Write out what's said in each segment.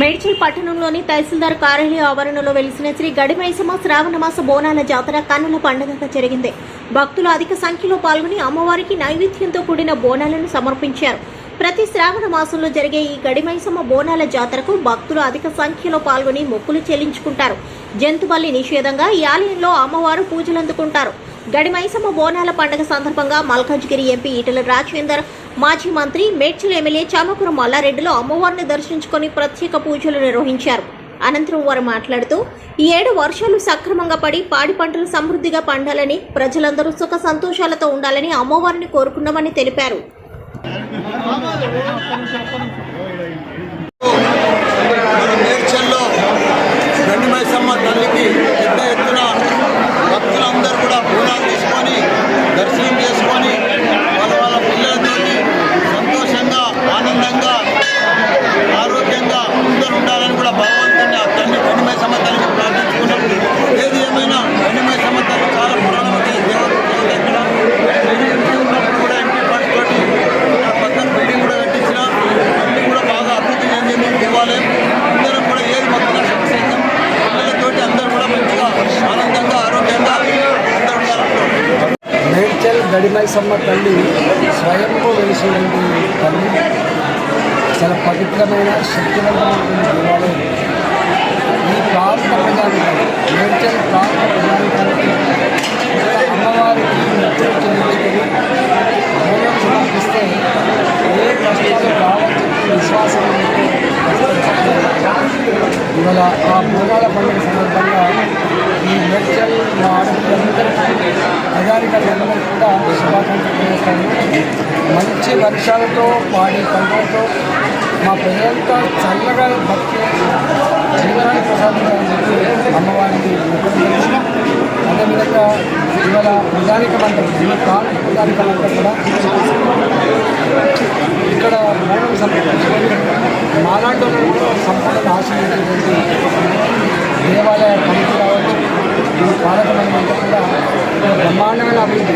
మేడ్చల్ పట్టణంలోని తహసీల్దార్ కార్యాలయ ఆవరణలో వెలిసిన శ్రీ గడిమైసమ్మ శ్రావణమాస బోనాల జాతర కన్నుల పండుగగా జరిగింది. భక్తులు అధిక సంఖ్యలో పాల్గొని అమ్మవారికి నైవేద్యంతో కూడిన బోనాలను సమర్పించారు. ప్రతి శ్రావణ మాసంలో జరిగే ఈ గడిమైసమ్మ బోనాల జాతరకు భక్తులు అధిక సంఖ్యలో పాల్గొని మొక్కులు చెల్లించుకుంటారు. జంతుబలి నిషేధంగా ఈ ఆలయంలో అమ్మవారు పూజలు అందుకుంటారు గడిమైసమ్మ బోనాల పండుగ సందర్భంగా మల్కాజ్గిరి ఎంపీ ఈటల రాజేందర్ మాజీ మంత్రి మేడ్చల్ ఎమ్మెల్యే చామపురం మల్లారెడ్డిలో అమ్మవారిని దర్శించుకొని ప్రత్యేక పూజలు నిర్వహించారు. అనంతరం వారు మాట్లాడుతూ ఈ ఏడు వర్షాలు సక్రమంగా పడి పాడి పంటలు సమృద్ధిగా పండాలని ప్రజలందరూ సుఖ సంతోషాలతో ఉండాలని అమ్మవారిని కోరుకున్నామని తెలిపారు మన మేడ్చల్లో గండిమైసమ్మ తల్లికి పెద్ద ఎత్తున భక్తులందరూ కూడా బోనాలు తీసుకొని దర్శనం చేసుకొని వాళ్ళ వాళ్ళ పిల్లలతోటి సంతోషంగా ఆనందంగా ఆరోగ్యంగా అందరూ ఉండాలని కూడా భగవంతుని ఆ తల్లి గండిమైసమ్మ తల్లిని ప్రార్థించుకున్నాం ఏది ఏమైనా గండిమైసమ్మ తల్లి చాలా పురాణమైన దేవత దేవత ఇక్కడ నేను ఉన్నప్పుడు కూడా ఎంపీ ఫండ్ తోటి ఆ పక్కన బిల్డింగ్ కూడా కట్టించిన అన్ని కూడా బాగా అభివృద్ధి చెందింది దేవాలయం అందరూ కూడా ఏది మొత్తం సైతం పిల్లలతోటి అందరూ కూడా మంచిగా ఆనందంగా ఆరోగ్యంగా అందరూ ఉండాలనుకుంటున్నాం మేడ్చల్ గడిమైసమ్మ తల్లి స్వయంభూ వెలిసినటువంటి తల్లి. చాలా పవిత్రమైన శక్తివంతమైన దేవాలయం. ఈ ప్రాంత ప్రజానికాలు మేడ్చల్ ప్రాంత ప్రజానికాలకి అమ్మవారికి నృత్యం చెల్లించుకొని మౌనం సమర్పిస్తే ఏ కష్టాలు కావచ్చు విశ్వాసం ఇవాళ ఆ బోనాల పండుగ సందర్భంగా ఈ మేడ్చల్ మా ఆడపిల్లందరికీ వర్షాలతో పాడి పంటలతో మా ప్రజలంతా చల్లగా భక్తి జీవనాన్ని ప్రసాదించాలని చెప్పి అమ్మవారికి అదేవిధంగా ఇవాళ ప్రజానికమంతా ఈ ప్రాంత ప్రజానికమంతా కూడా ఇక్కడ మౌనం సమర్పించుకొని మాలాంటి వాళ్ళని కూడా దేవాలయ కమిటీ కావచ్చు ఈ పాలక మండలి కూడా బ్రహ్మాండమైన అభివృద్ధి.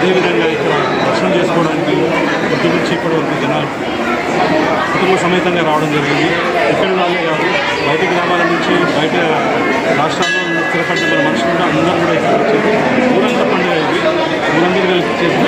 అదేవిధంగా ఇక్కడ దర్శనం చేసుకోవడానికి పొద్దు నుంచి ఇప్పటి వరకు జనాలు కుటుంబ సమేతంగా రావడం జరిగింది. ఇక్కడ వాళ్ళే కాదు బయట గ్రామాల నుంచి బయట రాష్ట్రాల్లో స్థిరపడిన మనుషులు కూడా అందరూ కూడా ఇక్కడ వచ్చారు. ఊరంతా పండుగ ఇది. ఊరందరూ కలిసి చేసిన